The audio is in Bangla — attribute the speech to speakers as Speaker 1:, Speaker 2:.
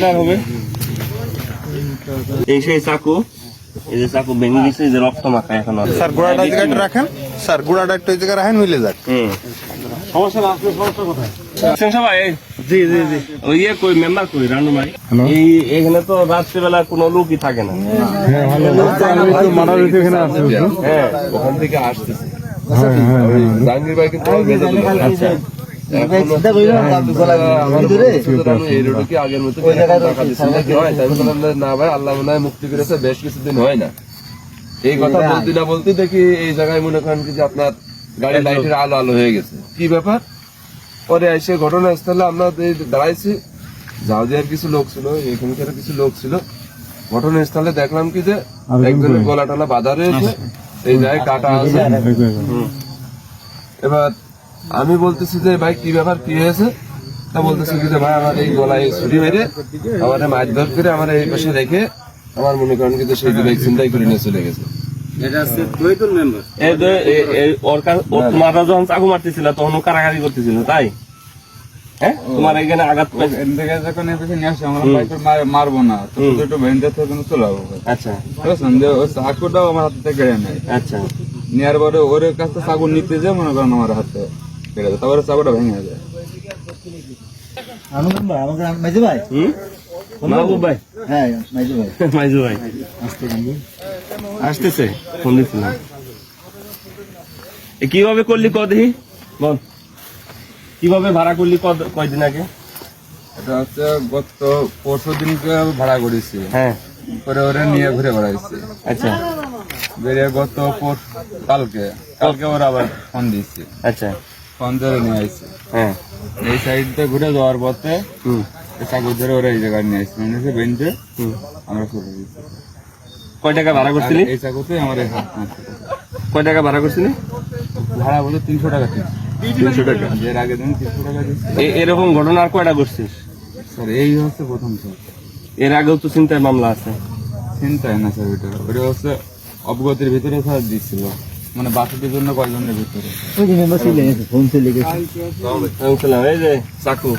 Speaker 1: টাকা হবে। এই সেই চাকু এই যে চাকু ভেঙে গেছে যে রক্ত মাখা এখন
Speaker 2: স্যার গোড়াটা এই রাখেন স্যার গোড়াটা একটু এই রাখেন মিলে যাক।
Speaker 3: সমস্যা না আসলে সমস্যা কোথায়?
Speaker 1: জি জি জি। ওই ইয়ে কই মেম্বার কই রানু ভাই? এই এখানে তো রাত্রিবেলা কোনো লোকই থাকে না। হ্যাঁ
Speaker 4: ওখান থেকে আসতেছে। জাহাঙ্গীর ভাই কিন্তু আচ্ছা যে, না ভাই আল্লাহ মনে হয় মুক্তি করেছে বেশ কিছুদিন হয় না এই কথা বলতে না বলতে দেখি এই জায়গায় মনে করেন যে আপনার গাড়ি লাইটের আলো আলো হয়ে গেছে কি ব্যাপার পরে এসে ঘটনাস্থলে আমরা দাঁড়াইছি জাহাজের কিছু লোক ছিল এখানকার কিছু লোক ছিল ঘটনাস্থলে দেখলাম কি যে একজনের গলা টলা বাধা রয়েছে এই জায়গায় কাটা আছে। এবার আমি বলতেছি যে ভাই কি ব্যাপার? কি হয়েছে? তা বলতেছি যে ভাই আমার এই গলায় ছুরি মেরে আমার মাছ ধর করে আমার এই পাশে রেখে আমার মনে করেন কিন্তু সেই দিকে চিন্তাই করে নিয়ে চলে গেছে।
Speaker 1: যখন চাকু মারতেছিল তখন কারাকারি করতেছিল তাই? হ্যাঁ? তোমার এখানে আঘাত পাইছে।
Speaker 5: থেকে যখন এর নিয়ে আসছে আমরা বাইকের মারবো না। তো একটু ভেন্ডে থেকে চলে যাব।
Speaker 1: আচ্ছা।
Speaker 5: বুঝছেন যে ওই চাকুটাও আমার হাতে থেকে কেড়ে নেয়।
Speaker 1: আচ্ছা।
Speaker 5: নেওয়ার পরে ওর কাছে চাকু নিতে যে মনে করেন আমার হাতে। যায় তারপরে ভেঙে যায়।
Speaker 3: আনন্দ ভাই? আমাকে মেজে ভাই?
Speaker 1: হুম? মাহবুব ভাই।
Speaker 3: হ্যাঁ মেজে ভাই।
Speaker 1: মাইজু ভাই। আসতেছে ফোন দিছিলাম। কীভাবে করলি ক দেখি? বল। কীভাবে ভাড়া করলি কয়দিন আগে?
Speaker 5: এটা হচ্ছে গত পরশু দিনকে ভাড়া করেছি।
Speaker 1: হ্যাঁ।
Speaker 5: পরে ওরা নিয়ে ঘুরে বেড়াইছি।
Speaker 1: আচ্ছা।
Speaker 5: বেরিয়ে গত পর- কালকে। কালকে ওরা আবার ফোন দিয়েছি।
Speaker 1: আচ্ছা।
Speaker 5: ফোন নিয়ে আসছি
Speaker 1: হ্যাঁ।
Speaker 5: এই সাইডটা ঘুরে যাওয়ার পথে
Speaker 1: হুম।
Speaker 5: এই চাকু ধরে ওরা এই জায়গায় নিয়ে আসছি। মানে বেঞ্চে
Speaker 1: হুম।
Speaker 5: আমরা চলে গেছি।
Speaker 1: কয় টাকা ভাড়া করছিলি?
Speaker 5: এই চাকুতে আমার।
Speaker 1: কয় টাকা ভাড়া করছিলি?
Speaker 5: ভাড়া বলে তিনশো টাকা
Speaker 1: তিনশো টাকা।
Speaker 5: এর আগে দিন তিনশো টাকা
Speaker 1: এরকম ঘটনা আর কয়টা করছিস
Speaker 5: স্যার এই হচ্ছে প্রথম স্যার।
Speaker 1: এর আগেও তো চিন্তার মামলা আছে।
Speaker 5: চিন্তায় না স্যার ওইটা। ওটা হচ্ছে অবগতির ভিতরে স্যার দিচ্ছিল মানে বাসুদের জন্য কয়জনের ভিতরে?
Speaker 3: ওই যে মেম্বার ছিল ফোন গেছে
Speaker 1: চলে এই যে চাকু।